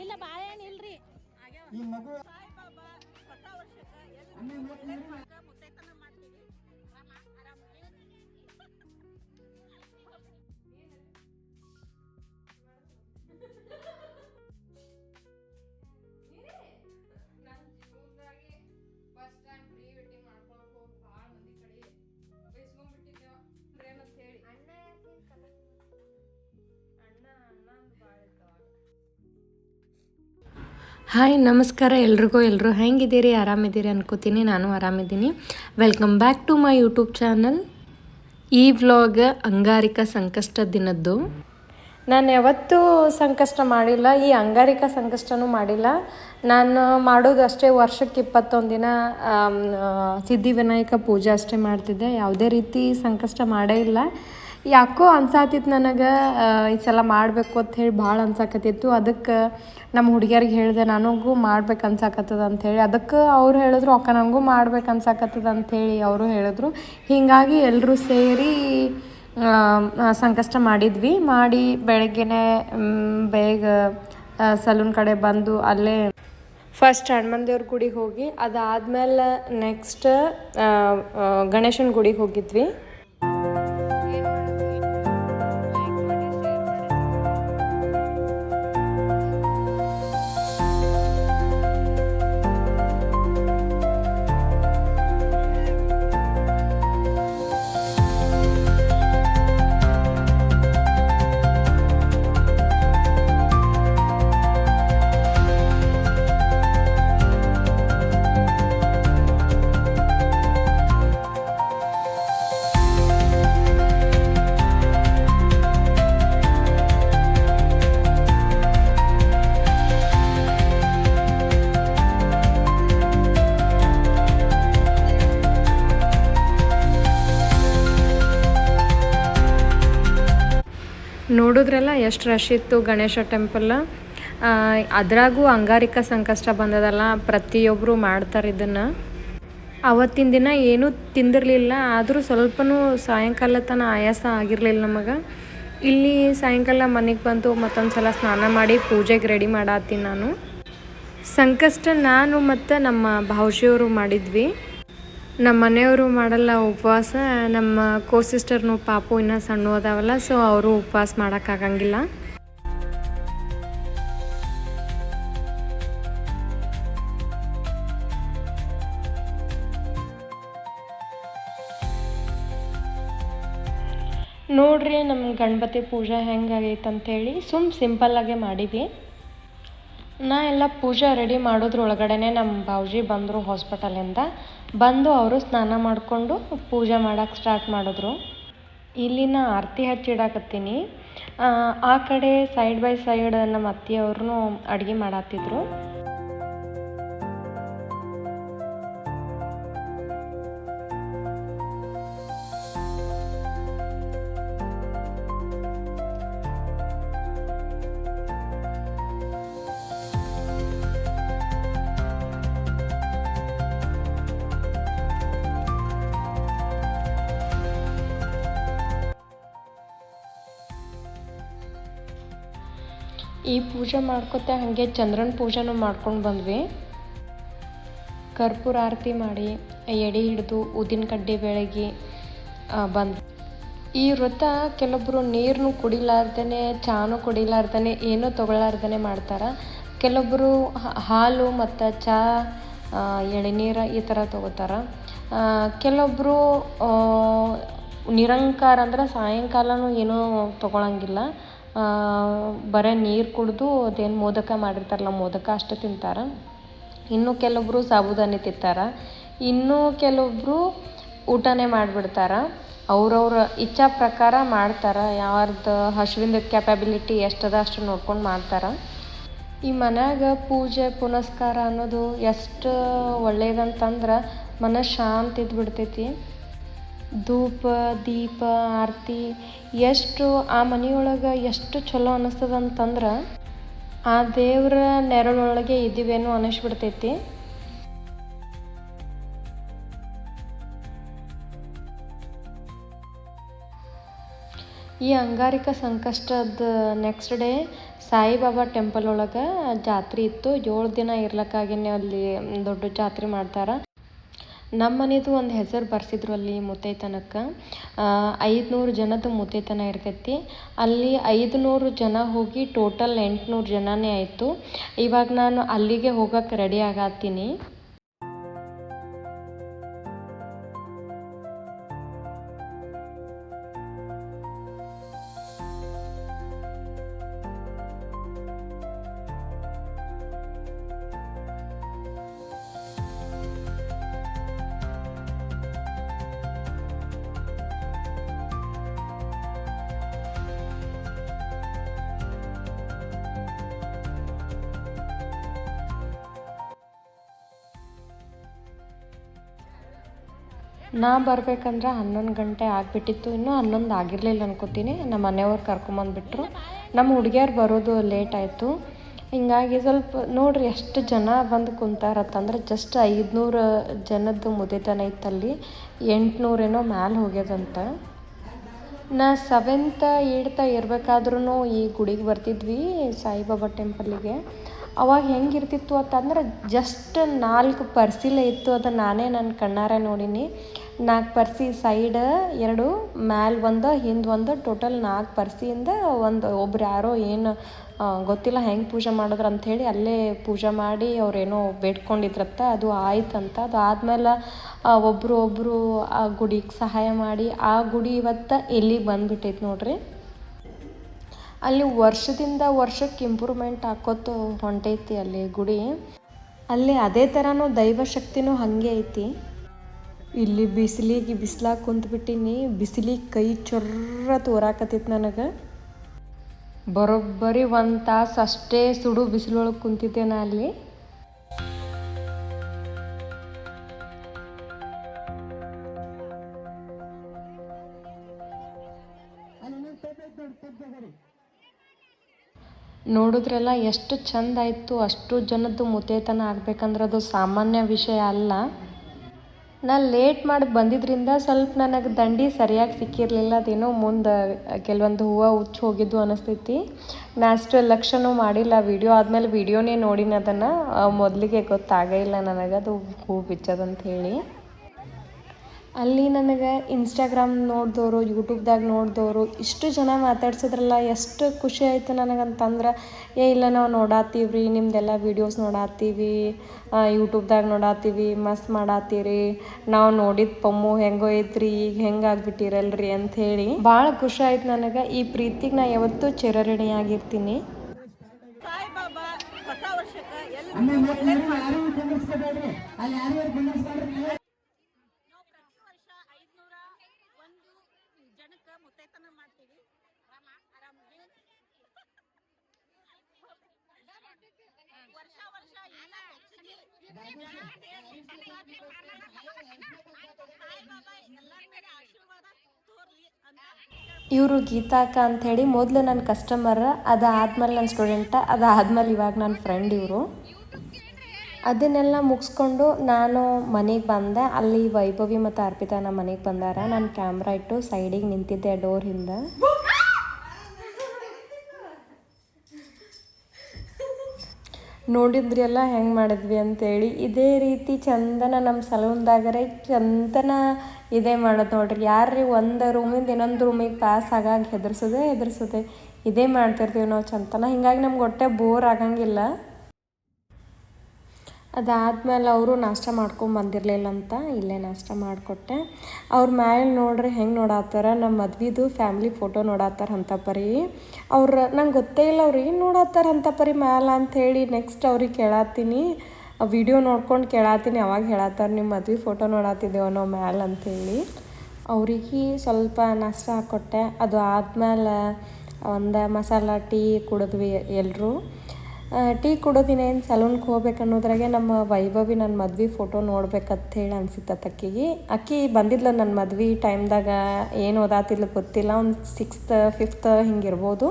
ಇಲ್ಲ ಬಾಳೆಹಣ್ಣು ಇಲ್ರಿ? ಈ ಮಗು ಹಾಯ್ ನಮಸ್ಕಾರ ಎಲ್ರಿಗೂ. ಎಲ್ಲರೂ ಹೆಂಗಿದ್ದೀರಿ? ಆರಾಮಿದ್ದೀರಿ ಅನ್ಕೋತೀನಿ. ನಾನು ಆರಾಮಿದ್ದೀನಿ. Welcome back to my YouTube channel ಈ ವ್ಲಾಗ್ ಅಂಗಾರಿಕ ಸಂಕಷ್ಟ ದಿನದ್ದು. ನಾನು ಯಾವತ್ತೂ ಸಂಕಷ್ಟ ಮಾಡಿಲ್ಲ. ಈ ಅಂಗಾರಿಕ ಸಂಕಷ್ಟನೂ ಮಾಡಿಲ್ಲ. ನಾನು ಮಾಡೋದು ಅಷ್ಟೇ ವರ್ಷಕ್ಕೆ ಇಪ್ಪತ್ತೊಂದು ದಿನ ಸಿದ್ಧಿವಿನಾಯಕ ಪೂಜೆ ಅಷ್ಟೇ ಮಾಡ್ತಿದ್ದೆ. ಯಾವುದೇ ರೀತಿ ಸಂಕಷ್ಟ ಮಾಡೇ ಇಲ್ಲ. ಯಾಕೋ ಅನ್ಸಾತಿತ್ತು ನನಗೆ ಈ ಸಲ ಮಾಡಬೇಕು ಅಂತ ಹೇಳಿ ಭಾಳ ಅನ್ಸಾಕತ್ತಿತ್ತು. ಅದಕ್ಕೆ ನಮ್ಮ ಹುಡುಗಿಯರಿಗೆ ಹೇಳಿದೆ, ನನಗೂ ಮಾಡ್ಬೇಕು ಅನ್ಸಾಕತ್ತದ ಅಂಥೇಳಿ ಅದಕ್ಕೆ ಅವ್ರು ಹೇಳಿದ್ರು, ಅಕ್ಕ ನನಗೂ ಮಾಡ್ಬೇಕು ಅನ್ಸಾಕತ್ತದ ಅಂಥೇಳಿ ಅವರು ಹೇಳಿದ್ರು. ಹೀಗಾಗಿ ಎಲ್ಲರೂ ಸೇರಿ ಸಂಕಷ್ಟ ಮಾಡಿದ್ವಿ. ಮಾಡಿ ಬೆಳಗ್ಗೆನೆ ಬೇಗ ಸಲೂನ್ ಕಡೆ ಬಂದು ಅಲ್ಲೇ ಫಸ್ಟ್ ಹನುಮಂದೇವ್ರ ಗುಡಿಗೆ ಹೋಗಿ, ಅದಾದ್ಮೇಲೆ ನೆಕ್ಸ್ಟ್ ಗಣೇಶನ ಗುಡಿಗೆ ಹೋಗಿದ್ವಿ. ನೋಡಿದ್ರಲ್ಲ ಎಷ್ಟು ರಶ್ ಇತ್ತು ಗಣೇಶ ಟೆಂಪಲ್. ಅದ್ರಾಗೂ ಅಂಗಾರಿಕ ಸಂಕಷ್ಟ ಬಂದದಲ್ಲ ಪ್ರತಿಯೊಬ್ಬರು ಮಾಡ್ತಾರೆ ಇದನ್ನು. ಅವತ್ತಿನ ದಿನ ಏನೂ ತಿಂದಿರಲಿಲ್ಲ, ಆದರೂ ಸ್ವಲ್ಪನೂ ಸಾಯಂಕಾಲ ತನ ಆಯಾಸ ಆಗಿರಲಿಲ್ಲ ನಮಗೆ. ಇಲ್ಲಿ ಸಾಯಂಕಾಲ ಮನೆಗೆ ಬಂದು ಮತ್ತೊಂದು ಸಲ ಸ್ನಾನ ಮಾಡಿ ಪೂಜೆಗೆ ರೆಡಿ ಮಾಡತ್ತೀನಿ ನಾನು. ಸಂಕಷ್ಟ ನಾನು ಮತ್ತು ನಮ್ಮ ಭಾವಜಿಯವರು ಮಾಡಿದ್ವಿ. ನಮ್ಮ ಮನೆಯವರು ಮಾಡಲ್ಲ ಉಪವಾಸ, ನಮ್ಮ ಕೋ ಸಿಸ್ಟರ್ನು ಪಾಪು ಇನ್ನೂ ಸಣ್ಣ ಅದಾವಲ್ಲ ಸೊ ಅವರು ಉಪವಾಸ ಮಾಡೋಕ್ಕಾಗಂಗಿಲ್ಲ. ನೋಡ್ರಿ ನಮ್ಮ ಗಣಪತಿ ಪೂಜೆ ಹೆಂಗಾಗೈತೆ ಸುಮ್ ಸಿಂಪಲ್ಲಾಗೆ ಮಾಡೀವಿ ನಾ ಎಲ್ಲ ಪೂಜೆ ರೆಡಿ ಮಾಡೋದ್ರೊಳಗಡೆನೆ ನಮ್ಮ ಭಾವಜಿ ಬಂದರು ಹಾಸ್ಪಿಟಲಿಂದ. ಬಂದು ಅವರು ಸ್ನಾನ ಮಾಡಿಕೊಂಡು ಪೂಜೆ ಮಾಡೋಕ್ಕೆ ಸ್ಟಾರ್ಟ್ ಮಾಡಿದ್ರು. ಇಲ್ಲಿ ನಾ ಆರತಿ ಹಚ್ಚಿಡಾಕತ್ತೀನಿ. ಆ, ಆ ಕಡೆ ಸೈಡ್ ಬೈ ಸೈಡ್ ನಮ್ಮ ಅತ್ತಿಯವ್ರೂ ಅಡುಗೆ ಮಾಡತ್ತಿದ್ರು ಈ ಪೂಜೆ ಮಾಡ್ಕೊತ ಹಾಗೆ ಚಂದ್ರನ ಪೂಜೆನೂ ಮಾಡ್ಕೊಂಡು ಬಂದ್ವಿ. ಕರ್ಪೂರ ಆರತಿ ಮಾಡಿ, ಎಡೆ ಹಿಡಿದು ಉದ್ದಿನ ಕಡ್ಡಿ ಬೆಳಗಿ ಬಂದ್ವಿ ಈ ವ್ರತ ಕೆಲವೊಬ್ಬರು ನೀರನ್ನು ಕುಡಿಲಾರ್ದೇ ಚಾನು ಕುಡಿಲಾರ್ದೇ ಏನೂ ತೊಗೊಳಾರ್ದೇ ಮಾಡ್ತಾರೆ. ಕೆಲವೊಬ್ಬರು ಹಾಲು ಮತ್ತು ಚಹಾ ಎಳೆನೀರು ಈ ಥರ ತೊಗೋತಾರೆ. ಕೆಲವೊಬ್ಬರು ನಿರಂಕಾರ ಅಂದ್ರೆ ಸಾಯಂಕಾಲನೂ ಏನೂ ತೊಗೊಳಂಗಿಲ್ಲ. ಬರೀ ನೀರು ಕುಡಿದು ಅದೇನು ಮೋದಕ ಮಾಡಿರ್ತಾರಲ್ಲ, ಮೋದಕ ಅಷ್ಟು ತಿಂತಾರೆ. ಇನ್ನು ಕೆಲವೊಬ್ಬರು ಸಾಬುದಾನಿ ತಿಂತಾರೆ. ಇನ್ನು ಕೆಲವೊಬ್ಬರು ಊಟನೇ ಮಾಡಿಬಿಡ್ತಾರೆ. ಅವ್ರವ್ರ ಇಚ್ಛಾ ಪ್ರಕಾರ ಮಾಡ್ತಾರೆ. ಯಾರ್ದು ಹಸುವಿಂದ ಕ್ಯಾಪಬಿಲಿಟಿ ಎಷ್ಟದ ಅಷ್ಟು ನೋಡ್ಕೊಂಡು ಮಾಡ್ತಾರೆ. ಈ ಮನ್ಯಾಗ ಪೂಜೆ, ಪುನಸ್ಕಾರ ಅನ್ನೋದು ಎಷ್ಟು ಒಳ್ಳೇದಂತಂದ್ರೆ ಮನಃ ಶಾಂತಿ ಇದ್ಬಿಡ್ತೈತಿ. ಧೂಪ, ದೀಪ, ಆರತಿ, ಎಷ್ಟು ಆ ಮನೆಯೊಳಗೆ ಎಷ್ಟು ಚಲೋ ಅನ್ನಿಸ್ತದ ಅಂತಂದ್ರೆ ಆ ದೇವರ ನೆರಳೊಳಗೆ ಇದ್ದೀವೇನೋ ಅನ್ನಿಸ್ಬಿಡ್ತೈತಿ ಈ ಅಂಗಾರಿಕ ಸಂಕಷ್ಟದ ನೆಕ್ಸ್ಟ್ ಡೇ ಸಾಯಿಬಾಬಾ ಟೆಂಪಲ್ ಒಳಗೆ ಜಾತ್ರೆ ಇತ್ತು. ಏಳು ದಿನ ಇರ್ಲಕ್ಕಾಗಿನೇ ಅಲ್ಲಿ ದೊಡ್ಡ ಜಾತ್ರೆ ಮಾಡ್ತಾರೆ. ನಮ್ಮ ಮನೆದು ಒಂದು ಹೆಸರು ಬರ್ಸಿದ್ರು ಅಲ್ಲಿ ಮುತ್ತೈತನಕ್ಕೆ. ಐದುನೂರು ಜನದ್ದು ಮುತ್ತೈತನ ಇರ್ತೈತಿ. ಅಲ್ಲಿ ಐದುನೂರು ಜನ ಹೋಗಿ ಟೋಟಲ್ ಎಂಟುನೂರು ಜನನೇ ಆಯಿತು. ಇವಾಗ ನಾನು ಅಲ್ಲಿಗೆ ಹೋಗಕ್ಕೆ ರೆಡಿ ಆಗತ್ತೀನಿ. ನಾ ಬರ್ಬೇಕಂದ್ರೆ ಹನ್ನೊಂದು ಗಂಟೆ ಆಗಿಬಿಟ್ಟಿತ್ತು. ಇನ್ನೂ ಹನ್ನೊಂದು ಆಗಿರಲಿಲ್ಲ ಅನ್ಕೋತೀನಿ. ನಮ್ಮ ಮನೆಯವ್ರು ಕರ್ಕೊಂಬಂದ್ಬಿಟ್ರು. ನಮ್ಮ ಹುಡುಗಿಯರು ಬರೋದು ಲೇಟ್ ಆಯಿತು. ಹಿಂಗಾಗಿ ಸ್ವಲ್ಪ ನೋಡ್ರಿ ಎಷ್ಟು ಜನ ಬಂದು ಕುಂತಾರತ್ತಂದ್ರೆ ಜಸ್ಟ್ ಐದುನೂರು ಜನದ್ದು ಮುದಿತನ ಇತ್ತಲ್ಲಿ. ಎಂಟುನೂರೇನೋ ಮ್ಯಾಲೆ ಹೋಗ್ಯದಂತ. ನಾ ಸೆವೆಂತ್ ಏಡ್ತ ಇರಬೇಕಾದ್ರೂ ಈ ಗುಡಿಗೆ ಬರ್ತಿದ್ವಿ ಸಾಯಿಬಾಬಾ ಟೆಂಪಲ್ಲಿಗೆ ಅವಾಗ ಹೆಂಗಿರ್ತಿತ್ತು ಅಂತಂದ್ರೆ ಜಸ್ಟ್ ನಾಲ್ಕು ಪರ್ಸಿಲೆ ಇತ್ತು. ಅದು ನಾನೇ ನನ್ನ ಕಣ್ಣಾರೆ ನೋಡೀನಿ. ನಾಲ್ಕು ಪರ್ಸಿ ಸೈಡ ಎರಡು, ಮ್ಯಾಲ ಒಂದು, ಹಿಂದೆ ಒಂದು ಟೋಟಲ್ ನಾಲ್ಕು ಪರ್ಸಿಯಿಂದ ಒಂದು. ಒಬ್ರು ಯಾರೋ ಏನು ಗೊತ್ತಿಲ್ಲ ಹೆಂಗೆ ಪೂಜೆ ಮಾಡಿದ್ರು ಅಂಥೇಳಿ ಅಲ್ಲೇ ಪೂಜೆ ಮಾಡಿ ಅವ್ರೇನೋ ಬೇಡ್ಕೊಂಡಿದ್ರತ್ತ, ಅದು ಆಯ್ತಂತ ಅದು ಆದ್ಮೇಲೆ ಒಬ್ಬರು ಒಬ್ಬರು ಆ ಗುಡಿಗೆ ಸಹಾಯ ಮಾಡಿ, ಆ ಗುಡಿ ಇವತ್ತು ಎಲ್ಲಿಗೆ ಬಂದ್ಬಿಟ್ಟೈತೆ ನೋಡ್ರಿ? ಅಲ್ಲಿ ವರ್ಷದಿಂದ ವರ್ಷಕ್ಕೆ ಇಂಪ್ರೂವ್ಮೆಂಟ್ ಆಕೋತ ಹೊಂಟೈತಿ ಅಲ್ಲಿ ಗುಡಿ. ಅಲ್ಲಿ ಅದೇ ಥರನೂ ದೈವ ಶಕ್ತಿನೂ ಹಾಗೆ ಐತಿ. ಇಲ್ಲಿ ಬಿಸಿಲಿಗೆ ಬಿಸಿಲಾಗಿ ಕುಂತ್ಬಿಟ್ಟಿನಿ. ಬಿಸಿಲಿಗೆ ಕೈ ಚೊರ್ರ ತೋರಾಕತ್ತೈತಿ ನನಗೆ. ಬರೋಬ್ಬರಿ ಒಂದು ತಾಸು ಅಷ್ಟೇ ಸುಡು ಬಿಸಿಲೊಳಗೆ ಕುಂತಿದ್ದೆ ನಾ ಅಲ್ಲಿ. ನೋಡಿದ್ರೆಲ್ಲ ಎಷ್ಟು ಚಂದ ಆಯಿತು, ಅಷ್ಟು ಜನದ್ದು ಮುತೇತನ ಆಗ್ಬೇಕಂದ್ರೆ ಅದು ಸಾಮಾನ್ಯ ವಿಷಯ ಅಲ್ಲ. ನಾನು ಲೇಟ್ ಮಾಡಿ ಬಂದಿದ್ದರಿಂದ ಸ್ವಲ್ಪ ನನಗೆ ದಂಡಿ ಸರಿಯಾಗಿ ಸಿಕ್ಕಿರಲಿಲ್ಲ. ಅದೇನೋ ಮುಂದೆ ಕೆಲವೊಂದು ಹೂವು ಉಚ್ಚಿ ಹೋಗಿದ್ದು ಅನಿಸ್ತೈತಿ. ನಾ ಅಷ್ಟು ಲಕ್ಷನೂ ಮಾಡಿಲ್ಲ. ವಿಡಿಯೋ ಆದಮೇಲೆ ವಿಡಿಯೋನೇ ನೋಡಿನ ಅದನ್ನು. ಮೊದಲಿಗೆ ಗೊತ್ತಾಗೇ ಇಲ್ಲ ನನಗೆ. ಅದು ಹೂ ಬಿಚ್ಚದಂತ ಹೇಳಿ. ಅಲ್ಲಿ ನನಗೆ ಇನ್ಸ್ಟಾಗ್ರಾಮ್ ನೋಡಿದವರು ಯೂಟ್ಯೂಬ್ದಾಗ ನೋಡಿದವರು ಇಷ್ಟು ಜನ ಮಾತಾಡ್ಸಿದ್ರಲ್ಲ ಎಷ್ಟು ಖುಷಿ ಆಯಿತು ನನಗಂತಂದ್ರೆ ಏ ಇಲ್ಲ ನಾವು ನೋಡಾತ್ತೀವಿ ರೀ ನಿಮ್ದೆಲ್ಲ ವೀಡಿಯೋಸ್ ನೋಡಾತ್ತೀವಿ ಯೂಟ್ಯೂಬ್ದಾಗ ನೋಡಾತ್ತೀವಿ ಮಸ್ತ್ ಮಾಡಾತ್ತೀರಿ ನಾವು ನೋಡಿದ ಪಮ್ಮು ಹೆಂಗೋ ಐತ್ರಿ ಈಗ ಹೆಂಗೆ ಆಗ್ಬಿಟ್ಟಿರಲ್ರಿ ಅಂಥೇಳಿ ಭಾಳ ಖುಷಿ ಆಯ್ತು ನನಗೆ ಈ ಪ್ರೀತಿಗೆ ನಾ ಯಾವತ್ತೂ ಚಿರಋಣಿಯಾಗಿರ್ತೀನಿ. ಯಾರು ಹೊಸ ವರ್ಷಕ್ಕೆ ಎಲ್ಲಿ ಅಮ್ಮ ಮತ್ತೆ ಯಾರು ಯಾರು ಕುಂದಿರ್ಸ್ಕೋಬೇಡ್ರಿ ಅಲ್ಲಿ ಯಾರು ಯಾರು ಕುಂದಿರ್ಸ್ಬೇಡ್ರಿ ನೀವು ನಾವು ಪ್ರತಿ ವರ್ಷ ಐದ್ನೂರ ಒಂದು ಜನಕ್ಕೆ ಮುತ್ತೈತನ ಮಾಡ್ತೀವಿ ಆರಾಮ ಆರಾಮಿದೆ ವರ್ಷ ವರ್ಷ ಎಲ್ಲ ಹೆಚ್ಚಿಗೆ ಜನ ಸೇರಿ ಸಾಯಿಬಾಬಾ ಎಲ್ಲರ ಮೇಲೆ ಆಶೀರ್ವಾದ ತೋರ್ಲಿ ಅಂತ ಇವರು ಗೀತಾಕ ಅಂಥೇಳಿ ಮೊದಲು ನನ್ನ ಕಸ್ಟಮರ್ ಅದಾದ್ಮೇಲೆ ನನ್ನ ಸ್ಟೂಡೆಂಟ ಅದಾದ್ಮೇಲೆ ಇವಾಗ ನನ್ನ ಫ್ರೆಂಡ್ ಇವರು. ಅದನ್ನೆಲ್ಲ ಮುಗಿಸ್ಕೊಂಡು ನಾನು ಮನೆಗೆ ಬಂದೆ. ಅಲ್ಲಿ ವೈಭವಿ ಮತ್ತು ಅರ್ಪಿತಾ ನಮ್ಮ ಮನೆಗೆ ಬಂದಾರ. ನಾನು ಕ್ಯಾಮ್ರಾ ಇಟ್ಟು ಸೈಡಿಗೆ ನಿಂತಿದ್ದೆ ಡೋರ್ ಹಿಂದೆ. ನೋಡಿದ್ರಿ ಎಲ್ಲ ಹೆಂಗೆ ಮಾಡಿದ್ವಿ ಅಂತೇಳಿ. ಇದೇ ರೀತಿ ಚಂದನ ನಮ್ಮ ಸಲೂನ್ದಾಗರೆ ಚಂದನ ಇದೇ ಮಾಡೋದು ನೋಡ್ರಿ. ಯಾರ್ರಿ ಒಂದು ರೂಮಿಂದ ಇನ್ನೊಂದು ರೂಮಿಗೆ ಪಾಸ್ ಆಗಾಗ ಹೆದರ್ಸೋದೇ ಹೆದರ್ಸೋದೆ. ಇದೇ ಮಾಡ್ತಿರ್ತೀವಿ ನಾವು ಚಂದನ. ಹಿಂಗಾಗಿ ನಮ್ಗೆ ಹೊಟ್ಟೆ ಬೋರ್ ಆಗಂಗಿಲ್ಲ. ಅದಾದ್ಮೇಲೆ ಅವರು ನಾಷ್ಟ ಮಾಡ್ಕೊಂಡು ಬಂದಿರಲಿಲ್ಲ ಅಂತ ಇಲ್ಲೇ ನಾಷ್ಟ ಮಾಡಿಕೊಟ್ಟೆ. ಅವ್ರ ಮ್ಯಾಲೆ ನೋಡ್ರಿ ಹೆಂಗೆ ನೋಡತ್ತಾರ? ನಮ್ಮ ಮದ್ವಿದು ಫ್ಯಾಮ್ಲಿ ಫೋಟೋ ನೋಡತ್ತಾರ ಅಂತ ಪರಿ. ಅವ್ರ ನಂಗೆ ಗೊತ್ತೇ ಇಲ್ಲ ಅವ್ರು ಏನು ನೋಡತ್ತಾರ ಅಂತ ಪರಿ ಮ್ಯಾಲ ಹೇಳಿ ನೆಕ್ಸ್ಟ್ ಅವ್ರಿಗೆ ಕೇಳತ್ತೀನಿ ವಿಡಿಯೋ ನೋಡ್ಕೊಂಡು ಕೇಳತ್ತೀನಿ ಅವಾಗ ಹೇಳತ್ತಾರ ನಿಮ್ಮ ಮದ್ವೆ ಫೋಟೋ ನೋಡತ್ತಿದ್ದೇವೆ ನಾವು ಮ್ಯಾಲ ಅಂಥೇಳಿ ಅವ್ರಿಗೆ ಸ್ವಲ್ಪ ನಾಷ್ಟ ಹಾಕ್ಕೊಟ್ಟೆ ಅದು ಆದ್ಮೇಲೆ ಒಂದು ಮಸಾಲ ಟೀ ಕುಡಿದ್ವಿ ಎಲ್ಲರೂ ಟೀ ಕೊಡೋದಿನೇನು ಸಲೂನ್ಗೆ ಹೋಗ್ಬೇಕು ಅನ್ನೋದ್ರಾಗೆ ನಮ್ಮ ವೈಭವಿ ನನ್ನ ಮದ್ವೆ ಫೋಟೋ ನೋಡ್ಬೇಕಂತ ಹೇಳಿ ಅನ್ಸಿತ್ತು ಅಕ್ಕಿಗೆ ಅಕ್ಕಿ ಬಂದಿದ್ಲ ನನ್ನ ಮದ್ವೆ ಟೈಮ್ದಾಗ ಏನು ಓದಾತಿಲ್ಲ ಗೊತ್ತಿಲ್ಲ, ಒಂದು ಸಿಕ್ಸ್ತ್ ಫಿಫ್ತ್ ಹಿಂಗಿರ್ಬೋದು.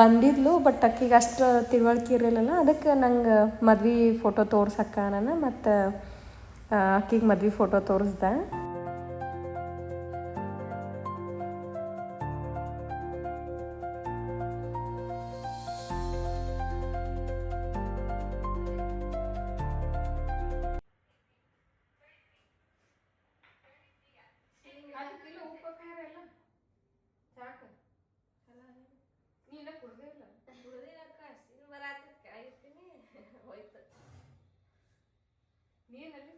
ಬಂದಿದ್ಲು ಬಟ್ ಅಕ್ಕಿಗೆ ಅಷ್ಟು ತಿಳುವಳಿಕೆ ಇರಲಿಲ್ಲ ಅದಕ್ಕೆ ನಂಗೆ ಮದ್ವೆ ಫೋಟೋ ತೋರ್ಸಕ್ಕ ನಾನು ಮತ್ತು ಅಕ್ಕಿಗೆ ಮದ್ವೆ ಫೋಟೋ ತೋರಿಸ್ದೆ. ಸಾಕ. ನೀನ. ಕುಡ್ದೇ ಇಲ್ಲ. ಕುಡ್ದಿಲ್ಲ ಅಕ್ಕ. ಅಷ್ಟು ಬರಾತದ ಕೆಳಗಿರ್ತೀನಿ ಹೋಯ್ತು. ನೀನಲ್ಲಿ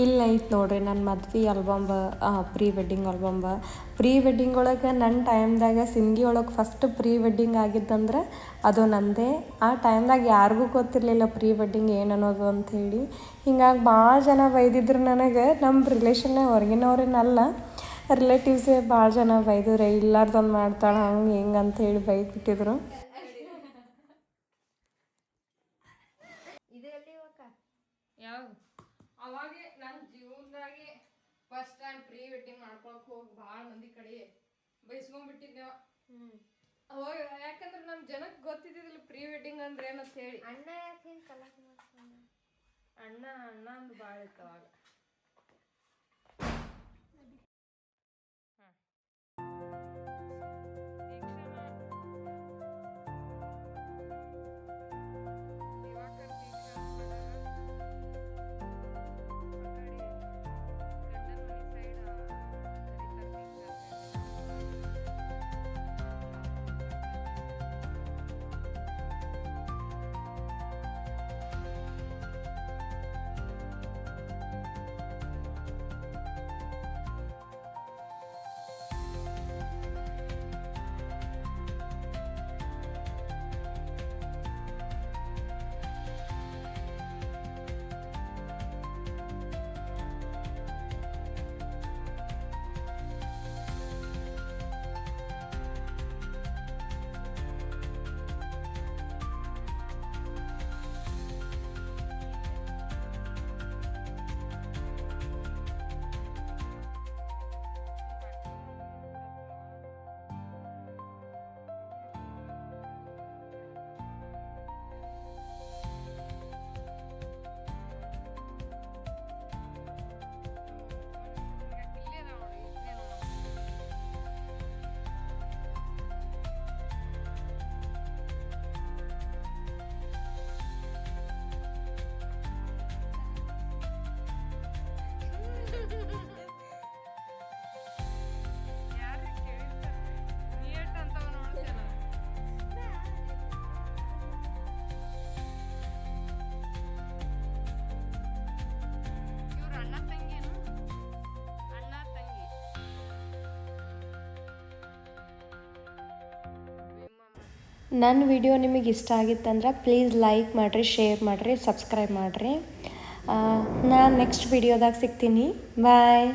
ಇಲ್ಲ ಐತೆ ನೋಡ್ರಿ ನನ್ನ ಮದ್ವೆ album pre wedding album pre wedding ಒಳಗೆ ನನ್ನ ಟೈಮ್ದಾಗ ಸಿಂಗಿ ಒಳಗೆ ಫಸ್ಟ್ ಪ್ರೀ ವೆಡ್ಡಿಂಗ್ ಆಗಿದ್ದಂದ್ರೆ ಅದು ನಂದೇ. ಆ ಟೈಮ್ದಾಗ ಯಾರಿಗೂ ಗೊತ್ತಿರಲಿಲ್ಲ ಪ್ರೀ ವೆಡ್ಡಿಂಗ್ ಏನು ಅನ್ನೋದು ಅಂಥೇಳಿ ಹಿಂಗಾಗಿ ಭಾಳ ಜನ ಬೈದಿದ್ರು ನನಗೆ ನಮ್ಮ ರಿಲೇಷನ್ನೇ ಹೊರಗಿನವ್ರೇನಲ್ಲ ರಿಲೇಟಿವ್ಸೇ ಭಾಳ ಜನ ಬೈದ್ರೆ ಇಲ್ಲಾರ್ದೊಂದು ಮಾಡ್ತಾಳೆ ಹಂಗೆ ಹಿಂಗೆ ಅಂಥೇಳಿ ಬೈದ್ಬಿಟ್ಟಿದ್ರು. ಯಾವ್ದು? ಅವಾಗೆ ನನ್ನ ಜೀವನದಾಗೆ ಫಸ್ಟ್ ಟೈಮ್ ಪ್ರೀ ವೆಡ್ಡಿಂಗ್ ಮಾಡ್ಕೊಳಕ್ ಹೋಗಿ ಭಾಳ ಮಂದಿ ಕಡೆ ಬೈಸ್ಕೊಂಡ್ಬಿಟ್ಟಿದ್ದೆ ಅವಾಗ ಯಾಕಂದ್ರೆ ನಮ್ಮ ಜನಕ್ಕೆ ಗೊತ್ತಿದ್ದಿಲ್ಲ ಪ್ರೀ ವೆಡ್ಡಿಂಗ್ ಅಂದ್ರೆ ಏನಂತ ಹೇಳಿ. ಅಣ್ಣ ಯಾಕೆ ಅಣ್ಣ ಅಣ್ಣ ಅಂದು ಭಾಳ ಇತ್ತು ಅವಾಗ. ನನ್ನ ವಿಡಿಯೋ ನಿಮಗೆ ಇಷ್ಟ ಆಗಿತ್ತಂದ್ರೆ ಪ್ಲೀಸ್ ಲೈಕ್ ಮಾಡಿರಿ, ಶೇರ್ ಮಾಡಿರಿ, ಸಬ್ಸ್ಕ್ರೈಬ್ ಮಾಡಿರಿ. ನಾನು ನೆಕ್ಸ್ಟ್ ವಿಡಿಯೋದಾಗ ಸಿಗ್ತೀನಿ. ಬಾಯ್.